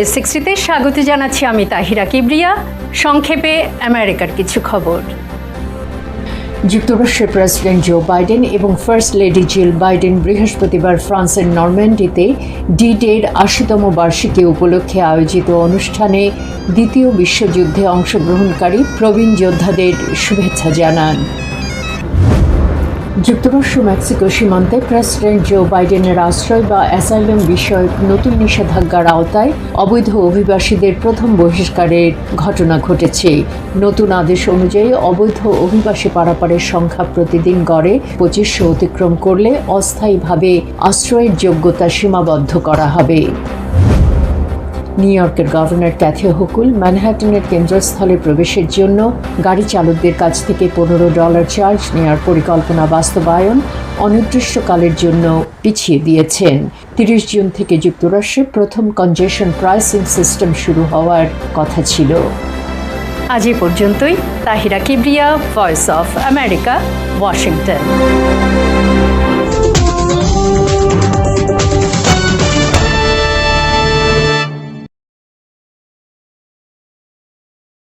এ সিক্সটিতে স্বাগত জানাচ্ছি আমি তাহিরা কিবরিয়া। সংক্ষেপে আমেরিকার কিছু খবর। যুক্তরাষ্ট্রের প্রেসিডেন্ট জো বাইডেন এবং ফার্স্ট লেডি জিল বাইডেন বৃহস্পতিবার ফ্রান্সের নরম্যান্ডিতে ডি ডের আশিতম বার্ষিকী উপলক্ষে আয়োজিত অনুষ্ঠানে দ্বিতীয় বিশ্বযুদ্ধে অংশগ্রহণকারী প্রবীণ যোদ্ধাদের শুভেচ্ছা জানান। যুক্তরাষ্ট্র, মেক্সিকো সীমান্তে প্রেসিডেন্ট জো বাইডেনের আশ্রয় বা অ্যাসাইলাম বিষয়ক নতুন নিষেধাজ্ঞার আওতায় অবৈধ অভিবাসীদের প্রথম বহিষ্কারের ঘটনা ঘটেছে। নতুন আদেশ অনুযায়ী অবৈধ অভিবাসী পারাপারের সংখ্যা প্রতিদিন গড়ে পঁচিশশো অতিক্রম করলে অস্থায়ীভাবে আশ্রয়ের যোগ্যতা সীমাবদ্ধ করা হবে। নিউ ইয়র্কের গভর্নর ক্যাথে হুকুল ম্যানহাটনের কেন্দ্রস্থলে প্রবেশের জন্য গাড়ি চালকদের কাছ থেকে পনেরো ডলার চার্জ নেওয়ার পরিকল্পনা বাস্তবায়ন অনির্দিষ্টকালের জন্য পিছিয়ে দিয়েছেন। তিরিশ জুন থেকে যুক্তরাষ্ট্রে প্রথম কনজেশন প্রাইসিং সিস্টেম শুরু হওয়ার কথা ছিল। আজ এ পর্যন্তই। Tahira Kibria, Voice of America, Washington.